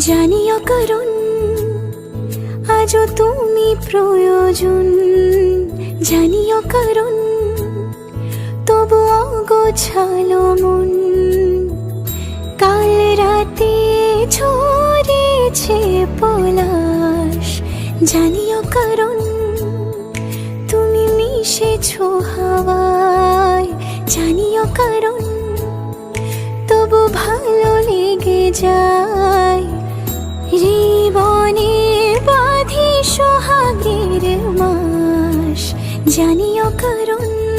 জানিও কারণ আজও তুমি প্রয়োজন। জানিও কারণ তবু অগোছালো মন। কাল রাতে ঝরেছে পলাশ। জানিও কারণ তুমি মিশেছো হাওয়ায়। জানিও কারণ তবু ভালো জানিও কারণ